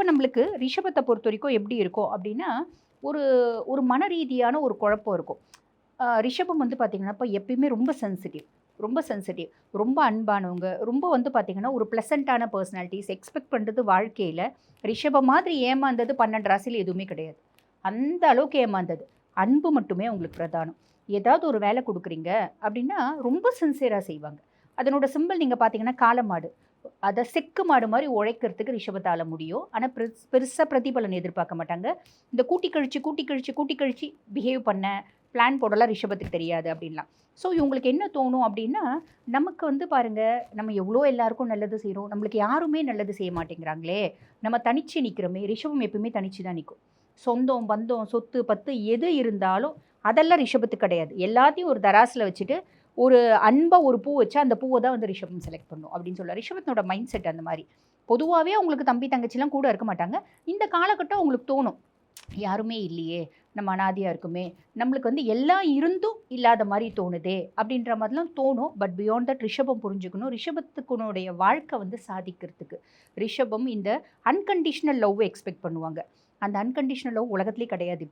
இப்போ நம்மளுக்கு ரிஷபத்தை பொறுத்த வரைக்கும் எப்படி இருக்கும் அப்படின்னா ஒரு ஒரு மன ரீதியான ஒரு குழப்பம் இருக்கும். ரிஷபம் வந்து பார்த்திங்கன்னா இப்போ எப்பயுமே ரொம்ப சென்சிட்டிவ் ரொம்ப சென்சிட்டிவ் ரொம்ப அன்பானவங்க ரொம்ப வந்து பார்த்திங்கன்னா ஒரு ப்ளசண்ட்டான பர்சனாலிட்டிஸ் எக்ஸ்பெக்ட் பண்ணுறது வாழ்க்கையில் ரிஷபம் மாதிரி ஏமாந்தது பன்னெண்டு ராசியில் எதுவுமே கிடையாது. அந்த அளவுக்கு ஏமாந்தது. அன்பு மட்டுமே உங்களுக்கு பிரதானம். ஏதாவது ஒரு வேலை கொடுக்குறீங்க அப்படின்னா ரொம்ப சின்சியராக செய்வாங்க. அதனோட சிம்பிள் நீங்கள் பார்த்தீங்கன்னா காலமாடு அதை செக்கு மாடு மாதிரி உழைக்கிறதுக்கு ரிஷபத்தால் முடியும். ஆனால் பெருஸ் பெருசாக பிரதிபலன் எதிர்பார்க்க மாட்டாங்க. இந்த கூட்டி கழிச்சு கூட்டி கழிச்சு கூட்டி கழிச்சு பிஹேவ் பண்ண பிளான் போடலாம் ரிஷபத்துக்கு தெரியாது அப்படின்லாம். ஸோ இவங்களுக்கு என்ன தோணும் அப்படின்னா நமக்கு வந்து பாருங்கள் நம்ம எவ்வளோ எல்லாருக்கும் நல்லது செய்கிறோம் நம்மளுக்கு யாருமே நல்லது செய்ய மாட்டேங்கிறாங்களே. நம்ம தனிச்சு நிற்கிறோமே ரிஷபம் எப்பவுமே தனிச்சு தான் நிற்கும் சொந்தம் பந்தம் சொத்து பத்து எது இருந்தாலும் அதெல்லாம் ரிஷபத்துக்கு கிடையாது. எல்லாத்தையும் ஒரு தராசில் வச்சுட்டு ஒரு அன்பை ஒரு பூ வச்சா அந்த பூவை தான் வந்து ரிஷபம் செலக்ட் பண்ணும் அப்படின்னு சொல்ல ரிஷபத்தினோட மைண்ட் செட் அந்த மாதிரி. பொதுவாகவே அவங்களுக்கு தம்பி தங்கச்சிலாம் கூட இருக்க மாட்டாங்க. இந்த காலகட்டம் அவங்களுக்கு தோணும். யாருமே இல்லையே. நம்ம அனாதியாக இருக்குமே. நம்மளுக்கு வந்து எல்லாம் இருந்தும் இல்லாத மாதிரி தோணுதே அப்படின்ற மாதிரிலாம் தோணும். பட் பியாண்ட் தட் ரிஷபம் புரிஞ்சுக்கணும். ரிஷபத்துக்குனுடைய வாழ்க்கை வந்து சாதிக்கிறதுக்கு. ரிஷபம் இந்த அன்கண்டிஷ்னல் லவ்வை எக்ஸ்பெக்ட் பண்ணுவாங்க. அந்த அன்கண்டிஷனல் லவ் உலகத்துலேயே கிடையாது